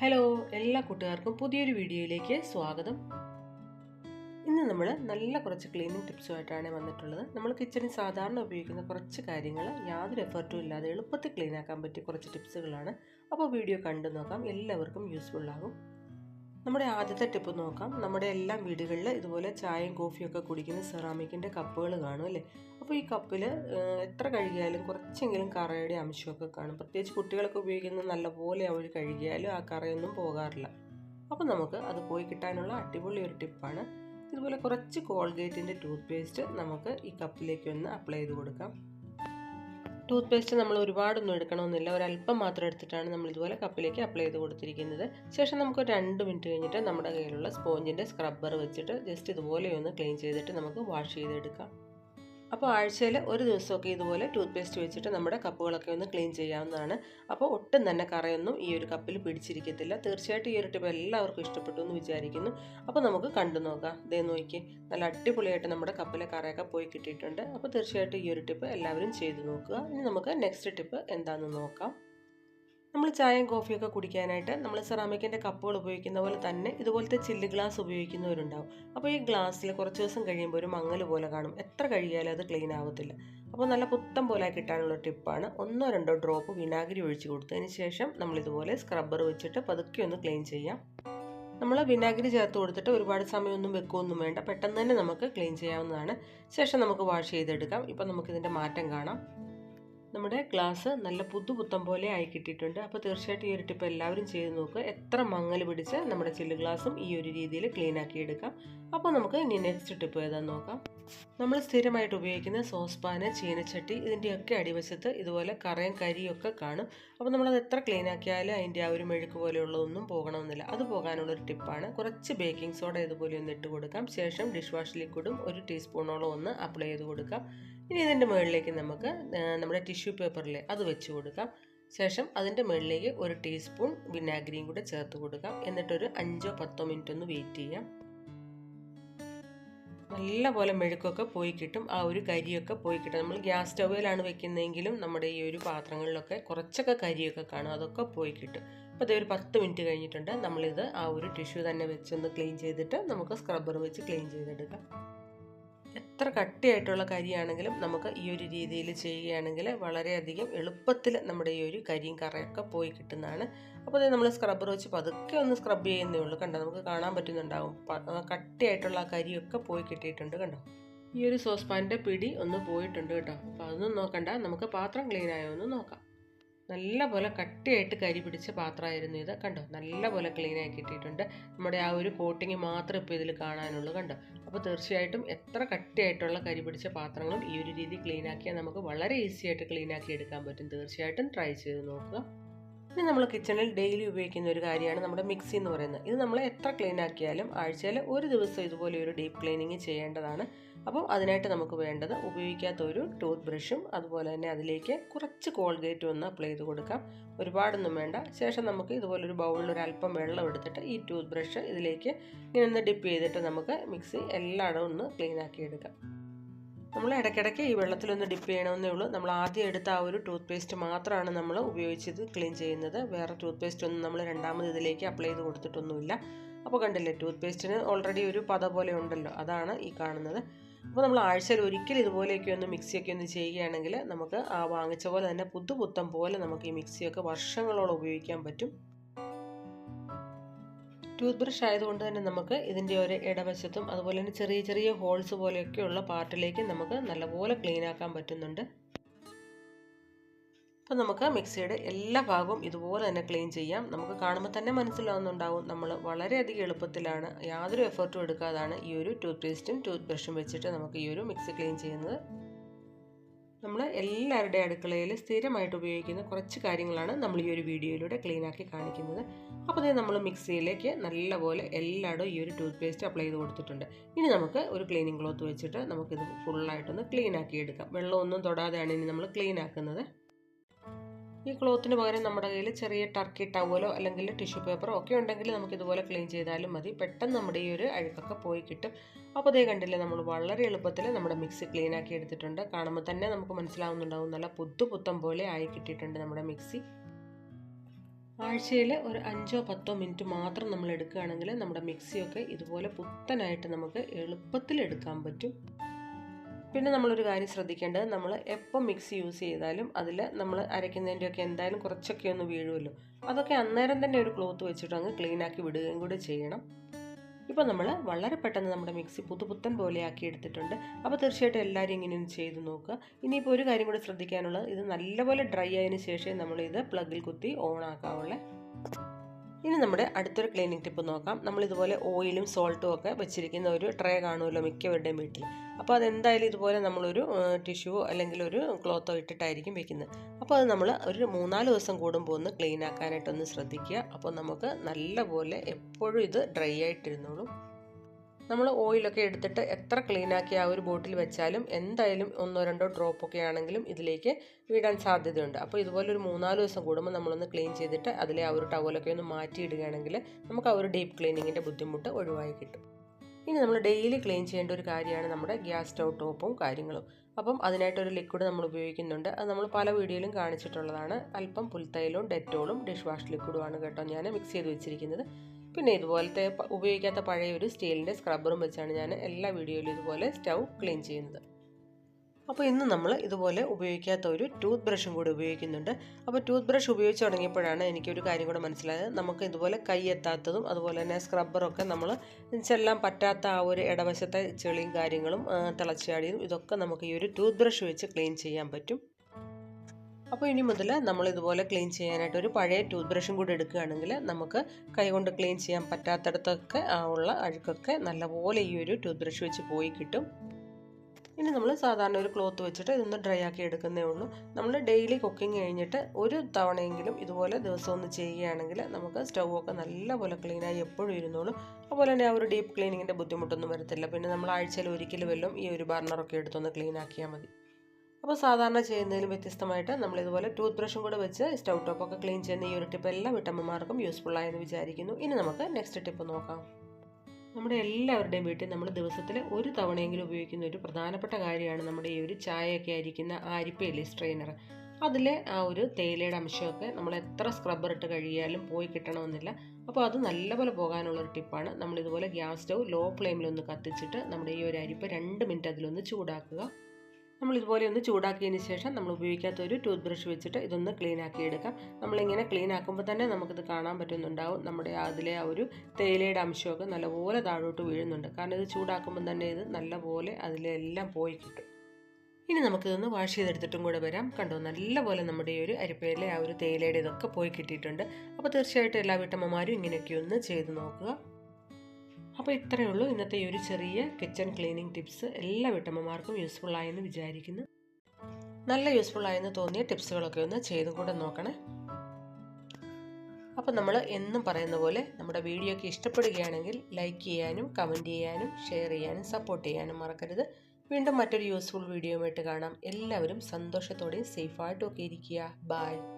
Hello എല്ലാ കൂട്ടുകാർക്കും പുതിയൊരു വീഡിയോയിലേക്ക് സ്വാഗതം. ഇന്ന് നമ്മൾ നല്ല കുറച്ച് ക്ലീനിങ് ടിപ്സുമായിട്ടാണ് വന്നിട്ടുള്ളത്. നമ്മൾ കിച്ചണിൽ സാധാരണ ഉപയോഗിക്കുന്ന കുറച്ച് കാര്യങ്ങൾ യാതൊരു എഫർട്ടും ഇല്ലാതെ എളുപ്പത്തിൽ ക്ലീൻ ആക്കാൻ പറ്റിയ കുറച്ച് ടിപ്സുകളാണ് അപ്പോൾ വീഡിയോ കണ്ടു നോക്കാം. എല്ലാവർക്കും യൂസ്ഫുൾ ആകും. നമ്മുടെ ആദ്യത്തെ ടിപ്പ് നോക്കാം. നമ്മുടെ എല്ലാ വീടുകളിൽ ഇതുപോലെ ചായയും കോഫിയും ഒക്കെ കുടിക്കുന്ന സെറാമിക്കിന്റെ കപ്പുകൾ കാണും അല്ലേ? അപ്പോൾ ഈ കപ്പിൽ എത്ര കഴുകിയാലും കുറച്ചെങ്കിലും കറയുടെ അംശമൊക്കെ കാണും. പ്രത്യേകിച്ച് കുട്ടികളൊക്കെ ഉപയോഗിക്കുന്നത് നല്ലപോലെ അവർ കഴുകിയാലും ആ കറയൊന്നും പോകാറില്ല. അപ്പോൾ നമുക്ക് അത് പോയി കിട്ടാനുള്ള അടിപൊളി ഒരു ടിപ്പാണ്. ഇതുപോലെ കുറച്ച് കോൾഗേറ്റിന്റെ ടൂത്ത് പേസ്റ്റ് നമുക്ക് ഈ കപ്പിലേക്ക് ഒന്ന് അപ്ലൈ ചെയ്ത് കൊടുക്കാം. ടൂത്ത് പേസ്റ്റ് നമ്മൾ ഒരുപാടൊന്നും എടുക്കണമെന്നില്ല. ഒരല്പം മാത്രം എടുത്തിട്ടാണ് നമ്മൾ ഇതുപോലെ കപ്പിലേക്ക് അപ്ലൈ ചെയ്ത് കൊടുത്തിരിക്കുന്നത്. ശേഷം നമുക്ക് രണ്ട് മിനിറ്റ് കഴിഞ്ഞിട്ട് നമ്മുടെ കയ്യിലുള്ള സ്പോഞ്ചിന്റെ സ്ക്രബ്ബർ വെച്ചിട്ട് ജസ്റ്റ് ഇതുപോലെ ഒന്ന് ക്ലീൻ ചെയ്തിട്ട് നമുക്ക് വാഷ് ചെയ്തെടുക്കാം. അപ്പോൾ ആഴ്ചയിൽ ഒരു ദിവസമൊക്കെ ഇതുപോലെ ടൂത്ത് പേസ്റ്റ് വെച്ചിട്ട് നമ്മുടെ കപ്പുകളൊക്കെ ഒന്ന് ക്ലീൻ ചെയ്യാവുന്നതാണ്. അപ്പോൾ ഒട്ടും തന്നെ കറയൊന്നും ഈ ഒരു കപ്പിൽ പിടിച്ചിരിക്കത്തില്ല. തീർച്ചയായിട്ടും ഈ ഒരു ടിപ്പ് എല്ലാവർക്കും ഇഷ്ടപ്പെട്ടു എന്ന് വിചാരിക്കുന്നു. അപ്പോൾ നമുക്ക് കണ്ടു നോക്കാം. ദേ നോക്കി നല്ല അടിപൊളിയായിട്ട് നമ്മുടെ കപ്പിലെ കറയൊക്കെ പോയി കിട്ടിയിട്ടുണ്ട്. അപ്പോൾ തീർച്ചയായിട്ടും ഈ ഒരു ടിപ്പ് എല്ലാവരും ചെയ്തു നോക്കുക. ഇനി നമുക്ക് നെക്സ്റ്റ് ടിപ്പ് എന്താണെന്ന് നോക്കാം. നമ്മൾ ചായയും കോഫിയൊക്കെ കുടിക്കാനായിട്ട് നമ്മൾ സെറാമിക്കിന്റെ കപ്പുകൾ ഉപയോഗിക്കുന്ന പോലെ തന്നെ ഇതുപോലത്തെ ചില്ല് ഗ്ലാസ് ഉപയോഗിക്കുന്നവരുണ്ടാവും. അപ്പോൾ ഈ ഗ്ലാസ്സിൽ കുറച്ച് ദിവസം കഴിയുമ്പോൾ ഒരു മങ്ങൽ പോലെ കാണും. എത്ര കഴുകിയാലും അത് ക്ലീൻ ആവത്തില്ല. അപ്പോൾ നല്ല പുത്തം പോലെ കിട്ടാനുള്ള ടിപ്പാണ്. ഒന്നോ രണ്ടോ ഡ്രോപ്പ് വിനാഗിരി ഒഴിച്ച് കൊടുത്തതിന് ശേഷം നമ്മളിതുപോലെ സ്ക്രബ്ബർ വെച്ചിട്ട് പതുക്കെ ഒന്ന് ക്ലീൻ ചെയ്യാം. നമ്മൾ വിനാഗിരി ചേർത്ത് കൊടുത്തിട്ട് ഒരുപാട് സമയമൊന്നും വെക്കുകയൊന്നും വേണ്ട. പെട്ടെന്ന് തന്നെ നമുക്ക് ക്ലീൻ ചെയ്യാവുന്നതാണ്. ശേഷം നമുക്ക് വാഷ് ചെയ്തെടുക്കാം. ഇപ്പം നമുക്കിതിന്റെ മാറ്റം കാണാം. നമ്മുടെ ഗ്ലാസ് നല്ല പുതുപുത്തം പോലെ ആയി കിട്ടിയിട്ടുണ്ട്. അപ്പോൾ തീർച്ചയായിട്ടും ഈ ഒരു ടിപ്പ് എല്ലാവരും ചെയ്ത് നോക്കുക. എത്ര മങ്ങൽ പിടിച്ച് നമ്മുടെ ചില്ല് ഗ്ലാസും ഈ ഒരു രീതിയിൽ ക്ലീൻ ആക്കി എടുക്കാം. അപ്പോൾ നമുക്ക് ഇനി നെക്സ്റ്റ് ടിപ്പ് ഏതാന്ന് നോക്കാം. നമ്മൾ സ്ഥിരമായിട്ട് ഉപയോഗിക്കുന്ന സോസ് സോസ്പാന് ചീനച്ചട്ടി ഇതിന്റെയൊക്കെ അടിവശത്ത് ഇതുപോലെ കറയും കരിയൊക്കെ കാണും. അപ്പോൾ നമ്മളത് എത്ര ക്ലീൻ ആക്കിയാലും അതിന്റെ ആ ഒരു മെഴുക്ക് പോലെയുള്ളതൊന്നും പോകണമെന്നില്ല. അത് പോകാനുള്ളൊരു ടിപ്പാണ് കുറച്ച് ബേക്കിംഗ് സോഡ ഇതുപോലെ ഒന്ന് ഇട്ട് കൊടുക്കാം. ശേഷം ഡിഷ് വാഷ് ലിക്വിഡും ഒരു ടീസ്പൂണോളം ഒന്ന് അപ്ലൈ ചെയ്ത് കൊടുക്കാം. ഇനി ഇതിന്റെ മുകളിലേക്ക് നമുക്ക് നമ്മുടെ ടിഷ്യൂ പേപ്പറിൽ അത് വെച്ച് കൊടുക്കാം. ശേഷം അതിന്റെ മുകളിലേക്ക് ഒരു ടീസ്പൂൺ വിനാഗിരിയും കൂടെ ചേർത്ത് കൊടുക്കാം. എന്നിട്ടൊരു അഞ്ചോ പത്തോ മിനിറ്റ് ഒന്ന് വെയിറ്റ് ചെയ്യാം. നല്ല പോലെ മെഴുക്കൊക്കെ പോയി കിട്ടും. ആ ഒരു കരിയൊക്കെ പോയി കിട്ടും. നമ്മൾ ഗ്യാസ് സ്റ്റൗവിലാണ് വെക്കുന്നതെങ്കിലും നമ്മുടെ ഈ ഒരു പാത്രങ്ങളിലൊക്കെ കുറച്ചൊക്കെ കരിയൊക്കെ കാണും. അതൊക്കെ പോയി കിട്ടും. അപ്പോൾ ഇതൊരു പത്ത് മിനിറ്റ് കഴിഞ്ഞിട്ടുണ്ട്. നമ്മളിത് ആ ഒരു ടിഷ്യൂ തന്നെ വെച്ചൊന്ന് ക്ലീൻ ചെയ്തിട്ട് നമുക്ക് സ്ക്രബ്ബർ വെച്ച് ക്ലീൻ ചെയ്തെടുക്കാം. എത്ര കട്ടിയായിട്ടുള്ള കരിയാണെങ്കിലും നമുക്ക് ഈ ഒരു രീതിയിൽ ചെയ്യുകയാണെങ്കിൽ വളരെയധികം എളുപ്പത്തിൽ നമ്മുടെ ഈ ഒരു കരിയും കറയൊക്കെ പോയി കിട്ടുന്നതാണ്. അപ്പോൾ നമ്മൾ സ്ക്രബ്ബർ വെച്ച് പതുക്കെ ഒന്ന് സ്ക്രബ് ചെയ്യുന്നേ ഉള്ളൂ. കണ്ടോ നമുക്ക് കാണാൻ പറ്റുന്നുണ്ടാവും. കട്ടിയായിട്ടുള്ള ആ കരിയൊക്കെ പോയി കിട്ടിയിട്ടുണ്ട് കണ്ടോ? ഈ ഒരു സോസ് പാനിന്റെ പിടി ഒന്ന് പോയിട്ടുണ്ട് കേട്ടോ. അപ്പോൾ അതൊന്നും നോക്കണ്ട. നമുക്ക് പാത്രം ക്ലീൻ ആയോ എന്ന് നോക്കാം. നല്ല പോലെ കട്ടിയായിട്ട് കരി പിടിച്ച പാത്രമായിരുന്നു ഇത്. കണ്ടോ നല്ല പോലെ ക്ലീൻ കിട്ടിയിട്ടുണ്ട്. നമ്മുടെ ആ ഒരു കോട്ടിങ് മാത്രമേ ഇപ്പോൾ ഇതിൽ കാണാനുള്ളൂ. കണ്ടോ അപ്പോൾ തീർച്ചയായിട്ടും എത്ര കട്ടിയായിട്ടുള്ള കരി പിടിച്ച പാത്രങ്ങളും ഈ ഒരു രീതി ക്ലീൻ ആക്കിയാൽ നമുക്ക് വളരെ ഈസി ആയിട്ട് ക്ലീൻ ആക്കി എടുക്കാൻ പറ്റും. തീർച്ചയായിട്ടും ട്രൈ ചെയ്ത് നോക്കുക. ഇനി നമ്മൾ കിച്ചണിൽ ഡെയിലി ഉപയോഗിക്കുന്ന ഒരു കാര്യമാണ് നമ്മുടെ മിക്സി എന്ന് പറയുന്നത്. ഇത് നമ്മൾ എത്ര ക്ലീൻ ആക്കിയാലും ആഴ്ചയിൽ ഒരു ദിവസം ഇതുപോലെ ഒരു ഡീപ്പ് ക്ലീനിങ് ചെയ്യേണ്ടതാണ്. അപ്പോൾ അതിനായിട്ട് നമുക്ക് വേണ്ടത് ഉപയോഗിക്കാത്ത ഒരു ടൂത്ത് ബ്രഷും അതുപോലെ തന്നെ അതിലേക്ക് കുറച്ച് കോൾഗേറ്റും ഒന്ന് അപ്ലൈ ചെയ്ത് കൊടുക്കാം. ഒരുപാടൊന്നും വേണ്ട. ശേഷം നമുക്ക് ഇതുപോലൊരു ബൗളിൽ ഒരു അല്പം വെള്ളം എടുത്തിട്ട് ഈ ടൂത്ത് ബ്രഷ് ഇതിലേക്ക് ഇങ്ങനെ ഒന്ന് ഡിപ്പ് ചെയ്തിട്ട് നമുക്ക് മിക്സി എല്ലായിടവും ഒന്ന് ക്ലീൻ ആക്കി എടുക്കാം. നമ്മൾ ഇടയ്ക്കിടയ്ക്ക് ഈ വെള്ളത്തിലൊന്ന് ഡിപ്പ് ചെയ്യണമെന്നേ ഉള്ളൂ. നമ്മൾ ആദ്യം എടുത്ത ആ ഒരു ടൂത്ത് പേസ്റ്റ് മാത്രമാണ് നമ്മൾ ഉപയോഗിച്ചത് ക്ലീൻ ചെയ്യുന്നത്. വേറെ ടൂത്ത് പേസ്റ്റ് ഒന്നും നമ്മൾ രണ്ടാമത് ഇതിലേക്ക് അപ്ലൈ ചെയ്ത് കൊടുത്തിട്ടൊന്നുമില്ല. അപ്പോൾ കണ്ടില്ലേ ടൂത്ത് പേസ്റ്റിന് ഓൾറെഡി ഒരു പത പോലെ ഉണ്ടല്ലോ അതാണ് ഈ കാണുന്നത്. അപ്പോൾ നമ്മൾ ആഴ്ചയിൽ ഒരിക്കൽ ഇതുപോലെയൊക്കെ ഒന്ന് മിക്സിയൊക്കെ ഒന്ന് ചെയ്യുകയാണെങ്കിൽ നമുക്ക് ആ വാങ്ങിച്ച പോലെ തന്നെ പുതുപുത്തം പോലെ നമുക്ക് ഈ മിക്സിയൊക്കെ വർഷങ്ങളോളം ഉപയോഗിക്കാൻ പറ്റും. ടൂത്ത് ബ്രഷ് ആയതുകൊണ്ട് തന്നെ നമുക്ക് ഇതിന്റെ ഒരു ഇടവശത്തും അതുപോലെ തന്നെ ചെറിയ ചെറിയ ഹോൾസ് പോലെയൊക്കെയുള്ള പാർട്ടിലേക്ക് നമുക്ക് നല്ലപോലെ ക്ലീൻ ആക്കാൻ പറ്റുന്നുണ്ട്. അപ്പോൾ നമുക്ക് മിക്സിയുടെ എല്ലാ ഭാഗവും ഇതുപോലെ തന്നെ ക്ലീൻ ചെയ്യാം. നമുക്ക് കാണുമ്പോൾ തന്നെ മനസ്സിലാവുന്നുണ്ടാവും. നമ്മൾ വളരെയധികം എളുപ്പത്തിലാണ് യാതൊരു എഫേർട്ടും എടുക്കാതാണ് ഈ ഒരു ടൂത്ത് പേസ്റ്റും ടൂത്ത് ബ്രഷും വെച്ചിട്ട് നമുക്ക് ഈ ഒരു മിക്സി ക്ലീൻ ചെയ്യുന്നത്. നമ്മൾ എല്ലാവരുടെ അടുക്കളയിൽ സ്ഥിരമായിട്ട് ഉപയോഗിക്കുന്ന കുറച്ച് കാര്യങ്ങളാണ് നമ്മൾ ഈ ഒരു വീഡിയോയിലൂടെ ക്ലീൻ ആക്കി കാണിക്കുന്നത്. അപ്പോൾ അതേ നമ്മൾ മിക്സിയിലേക്ക് നല്ലപോലെ എല്ലായിടും ഈ ഒരു ടൂത്ത് പേസ്റ്റ് അപ്ലൈ ചെയ്ത് കൊടുത്തിട്ടുണ്ട്. ഇനി നമുക്ക് ഒരു ക്ലീനിങ് ക്ലോത്ത് വെച്ചിട്ട് നമുക്കിത് ഫുള്ളായിട്ടൊന്ന് ക്ലീൻ ആക്കി എടുക്കാം. വെള്ളമൊന്നും തൊടാതെയാണ് ഇനി നമ്മൾ ക്ലീൻ ആക്കുന്നത്. ഈ ക്ലോത്തിന് പകരം നമ്മുടെ കയ്യിൽ ചെറിയ ടർക്കി ടവലോ അല്ലെങ്കിൽ ടിഷ്യൂ പേപ്പറോ ഒക്കെ ഉണ്ടെങ്കിൽ നമുക്ക് ഇതുപോലെ ക്ലീൻ ചെയ്താലും മതി. പെട്ടെന്ന് നമ്മുടെ ഈ ഒരു അഴുക്കൊക്കെ പോയി കിട്ടും. അപ്പോൾ അതേ കണ്ടില്ലേ നമ്മൾ വളരെ എളുപ്പത്തിൽ നമ്മുടെ മിക്സി ക്ലീൻ ആക്കി എടുത്തിട്ടുണ്ട്. കാണുമ്പോൾ തന്നെ നമുക്ക് മനസ്സിലാവുന്നുണ്ടാവും. നല്ല പുത്തു പുത്തം പോലെ ആയി കിട്ടിയിട്ടുണ്ട് നമ്മുടെ മിക്സി. ആഴ്ചയിൽ ഒരു അഞ്ചോ പത്തോ മിനിറ്റ് മാത്രം നമ്മൾ എടുക്കുകയാണെങ്കിൽ നമ്മുടെ മിക്സിയൊക്കെ ഇതുപോലെ പുത്തനായിട്ട് നമുക്ക് എളുപ്പത്തിൽ എടുക്കാൻ പറ്റും. പിന്നെ നമ്മളൊരു കാര്യം ശ്രദ്ധിക്കേണ്ടത് നമ്മൾ എപ്പോൾ മിക്സി യൂസ് ചെയ്താലും അതിൽ നമ്മൾ അരയ്ക്കുന്നതിന്റെയൊക്കെ എന്തായാലും കുറച്ചൊക്കെ ഒന്ന് വീഴുമല്ലോ. അതൊക്കെ അന്നേരം തന്നെ ഒരു ക്ലോത്ത് വെച്ചിട്ട് അങ്ങ് ക്ലീൻ ആക്കി വിടുകയും കൂടി ചെയ്യണം. ഇപ്പോൾ നമ്മൾ വളരെ പെട്ടെന്ന് നമ്മുടെ മിക്സി പുതുപുത്തൻ പോലെ ആക്കി എടുത്തിട്ടുണ്ട്. അപ്പോൾ തീർച്ചയായിട്ടും എല്ലാവരും ഇങ്ങനെ ചെയ്ത് നോക്കുക. ഇനിയിപ്പോൾ ഒരു കാര്യം കൂടി ശ്രദ്ധിക്കാനുള്ളത് ഇത് നല്ലപോലെ ഡ്രൈ ആയതിനു ശേഷം നമ്മളിത് പ്ലഗിൽ കുത്തി ഓൺ ആക്കാവുള്ളേ ഇനി നമ്മുടെ അടുത്തൊരു ക്ലീനിങ് ടിപ്പ് നോക്കാം. നമ്മൾ ഇതുപോലെ ഓയിലും സോൾട്ടും ഒക്കെ വെച്ചിരിക്കുന്ന ഒരു ട്രേ കാണുമല്ലോ മിക്കവരുടെയും വീട്ടിൽ. അപ്പോൾ അതെന്തായാലും ഇതുപോലെ നമ്മളൊരു ടിഷ്യൂവോ അല്ലെങ്കിൽ ഒരു ക്ലോത്തോ ഇട്ടിട്ടായിരിക്കും വെക്കുന്നത്. അപ്പോൾ അത് നമ്മൾ ഒരു മൂന്നാൽ ദിവസം കൂടുമ്പോൾ ഒന്ന് ക്ലീൻ ആക്കാനായിട്ടൊന്ന് ശ്രദ്ധിക്കുക. അപ്പോൾ നമുക്ക് നല്ലപോലെ എപ്പോഴും ഇത് ഡ്രൈ ആയിട്ടിരുന്നോളും. നമ്മൾ ഓയിലൊക്കെ എടുത്തിട്ട് എത്ര ക്ലീൻ ആക്കി ആ ഒരു ബോട്ടിൽ വെച്ചാലും എന്തായാലും ഒന്നോ രണ്ടോ ഡ്രോപ്പ് ഒക്കെ ആണെങ്കിലും ഇതിലേക്ക് വീടാൻ സാധ്യതയുണ്ട്. അപ്പോൾ ഇതുപോലെ ഒരു മൂന്നാൽ ദിവസം കൂടുമ്പോൾ നമ്മളൊന്ന് ക്ലീൻ ചെയ്തിട്ട് അതിലെ ആ ഒരു ടവലൊക്കെ ഒന്ന് മാറ്റിയിടുകയാണെങ്കിൽ നമുക്ക് ആ ഒരു ഡീപ്പ് ക്ലീനിങ്ങിന്റെ ബുദ്ധിമുട്ട് ഒഴിവായി കിട്ടും. ഇനി നമ്മൾ ഡെയിലി ക്ലീൻ ചെയ്യേണ്ട ഒരു കാര്യമാണ് നമ്മുടെ ഗ്യാസ് സ്റ്റൗ ടോപ്പും കാര്യങ്ങളും. അപ്പം അതിനായിട്ടൊരു ലിക്വിഡ് നമ്മൾ ഉപയോഗിക്കുന്നുണ്ട്. അത് നമ്മൾ പല വീഡിയോയിലും കാണിച്ചിട്ടുള്ളതാണ്. അല്പം പുൽത്തൈലവും ഡെറ്റോളും ഡിഷ് വാഷ് ലിക്വിഡുമാണ് കേട്ടോ ഞാൻ മിക്സ് ചെയ്ത് വെച്ചിരിക്കുന്നത്. പിന്നെ ഇതുപോലത്തെ ഉപയോഗിക്കാത്ത പഴയ ഒരു സ്റ്റീലിന്റെ സ്ക്രബ്ബറും വെച്ചാണ് ഞാൻ എല്ലാ വീഡിയോയിലും ഇതുപോലെ സ്റ്റൗ ക്ലീൻ ചെയ്യുന്നത്. അപ്പോൾ ഇന്ന് നമ്മൾ ഇതുപോലെ ഉപയോഗിക്കാത്ത ഒരു ടൂത്ത് ബ്രഷും കൂടി ഉപയോഗിക്കുന്നുണ്ട്. അപ്പോൾ ടൂത്ത് ബ്രഷ് ഉപയോഗിച്ച് തുടങ്ങിയപ്പോഴാണ് എനിക്കൊരു കാര്യം കൂടെ മനസ്സിലായത്. നമുക്ക് ഇതുപോലെ കൈ എത്താത്തതും അതുപോലെ തന്നെ സ്ക്രബ്ബറൊക്കെ നമ്മൾ ചെല്ലാൻ പറ്റാത്ത ആ ഒരു ഇടവശത്തെ ചെളിയും കാര്യങ്ങളും തിളച്ചാടിയും ഇതൊക്കെ നമുക്ക് ഈ ഒരു ടൂത്ത് ബ്രഷ് വെച്ച് ക്ലീൻ ചെയ്യാൻ പറ്റും. അപ്പോൾ ഇനി മുതൽ നമ്മൾ ഇതുപോലെ ക്ലീൻ ചെയ്യാനായിട്ട് ഒരു പഴയ ടൂത്ത് ബ്രഷും കൂടി എടുക്കുകയാണെങ്കിൽ നമുക്ക് കൈകൊണ്ട് ക്ലീൻ ചെയ്യാൻ പറ്റാത്തടത്തൊക്കെ ഉള്ള അഴുക്കൊക്കെ നല്ലപോലെ ഈ ഒരു ടൂത്ത് ബ്രഷ് വെച്ച് പോയി കിട്ടും. ഇനി നമ്മൾ സാധാരണ ഒരു ക്ലോത്ത് വെച്ചിട്ട് ഇതൊന്ന് ഡ്രൈ ആക്കി എടുക്കുന്നേ ഉള്ളൂ. നമ്മൾ ഡെയിലി കുക്കിംഗ് കഴിഞ്ഞിട്ട് ഒരു തവണയെങ്കിലും ഇതുപോലെ ദിവസം ഒന്ന് ചെയ്യുകയാണെങ്കിൽ നമുക്ക് സ്റ്റൗ ഒക്കെ നല്ലപോലെ ക്ലീനായി എപ്പോഴും ഇരുന്നോളും. അതുപോലെ തന്നെ ആ ഒരു ഡീപ്പ് ക്ലീനിങ്ങിന്റെ ബുദ്ധിമുട്ടൊന്നും വരത്തില്ല. പിന്നെ നമ്മൾ ആഴ്ചയിൽ ഒരിക്കലും വല്ലതും ഈ ഒരു ബർണറൊക്കെ എടുത്തൊന്ന് ക്ലീൻ ആക്കിയാൽ മതി. അപ്പോൾ സാധാരണ ചെയ്യുന്നതിലും വ്യത്യസ്തമായിട്ട് നമ്മൾ ഇതുപോലെ ടൂത്ത് ബ്രഷും കൂടെ വെച്ച് സ്റ്റൗ ടോപ്പൊക്കെ ക്ലീൻ ചെയ്യുന്ന ഈ ഒരു ടിപ്പ് എല്ലാ വീട്ടമ്മമാർക്കും യൂസ്ഫുൾ ആയെന്ന് വിചാരിക്കുന്നു. ഇനി നമുക്ക് നെക്സ്റ്റ് ടിപ്പ് നോക്കാം. നമ്മുടെ എല്ലാവരുടെയും വീട്ടിൽ നമ്മൾ ദിവസത്തിൽ ഒരു തവണയെങ്കിലും ഉപയോഗിക്കുന്ന ഒരു പ്രധാനപ്പെട്ട കാര്യമാണ് നമ്മുടെ ഈ ഒരു ചായയൊക്കെ ആയിരിക്കുന്ന ആ അരിപ്പയില്ലേ സ്ട്രെയിനർ അതിലെ ആ ഒരു തേയിലയുടെ അംശമൊക്കെ നമ്മൾ എത്ര സ്ക്രബ്ബർ ഇട്ട് കഴിയാലും പോയി കിട്ടണമെന്നില്ല. അപ്പോൾ അത് നല്ലപോലെ പോകാനുള്ളൊരു ടിപ്പാണ് നമ്മളിതുപോലെ ഗ്യാസ് സ്റ്റൗ ലോ ഫ്ലെയിമിലൊന്ന് കത്തിച്ചിട്ട് നമ്മുടെ ഈ ഒരു അരിപ്പ് രണ്ട് മിനിറ്റ് അതിലൊന്ന് ചൂടാക്കുക. നമ്മൾ ഇതുപോലെ ഒന്ന് ചൂടാക്കിയതിന് ശേഷം നമ്മൾ ഉപയോഗിക്കാത്ത ഒരു ടൂത്ത് ബ്രഷ് വെച്ചിട്ട് ഇതൊന്ന് ക്ലീൻ ആക്കി എടുക്കാം. നമ്മളിങ്ങനെ ക്ലീൻ ആക്കുമ്പോൾ തന്നെ നമുക്കിത് കാണാൻ പറ്റുന്നുണ്ടാവും. നമ്മുടെ അതിലെ ആ ഒരു തേയിലയുടെ അംശമൊക്കെ നല്ലപോലെ താഴോട്ട് വീഴുന്നുണ്ട്. കാരണം ഇത് ചൂടാക്കുമ്പോൾ തന്നെ ഇത് നല്ലപോലെ അതിലെല്ലാം പോയി കിട്ടും. ഇനി നമുക്കിതൊന്ന് വാഷ് ചെയ്തെടുത്തിട്ടും കൂടെ വരാം. കണ്ടോ? നല്ലപോലെ നമ്മുടെ ഈ ഒരു അരിപ്പയിലെ ആ ഒരു തേയിലയുടെ ഇതൊക്കെ പോയി കിട്ടിയിട്ടുണ്ട്. അപ്പോൾ തീർച്ചയായിട്ടും എല്ലാ വീട്ടമ്മമാരും ഇങ്ങനെയൊക്കെ ഒന്ന് ചെയ്ത് നോക്കുക. അപ്പോൾ ഇത്രയേ ഉള്ളൂ. ഇന്നത്തെ ഈ ഒരു ചെറിയ കിച്ചൺ ക്ലീനിങ് ടിപ്സ് എല്ലാ വീട്ടമ്മമാർക്കും യൂസ്ഫുൾ വിചാരിക്കുന്നു. നല്ല യൂസ്ഫുൾ തോന്നിയ ടിപ്സുകളൊക്കെ ഒന്ന് ചെയ്തും കൂടെ നോക്കണേ. അപ്പോൾ നമ്മൾ എന്നും പറയുന്ന പോലെ നമ്മുടെ വീഡിയോയ്ക്ക് ഇഷ്ടപ്പെടുകയാണെങ്കിൽ ലൈക്ക് ചെയ്യാനും കമന്റ് ചെയ്യാനും ഷെയർ ചെയ്യാനും സപ്പോർട്ട് ചെയ്യാനും മറക്കരുത്. വീണ്ടും മറ്റൊരു യൂസ്ഫുൾ വീഡിയോയുമായിട്ട് കാണാം. എല്ലാവരും സന്തോഷത്തോടെയും സേഫായിട്ടും ഒക്കെ ഇരിക്കുക. ബായ്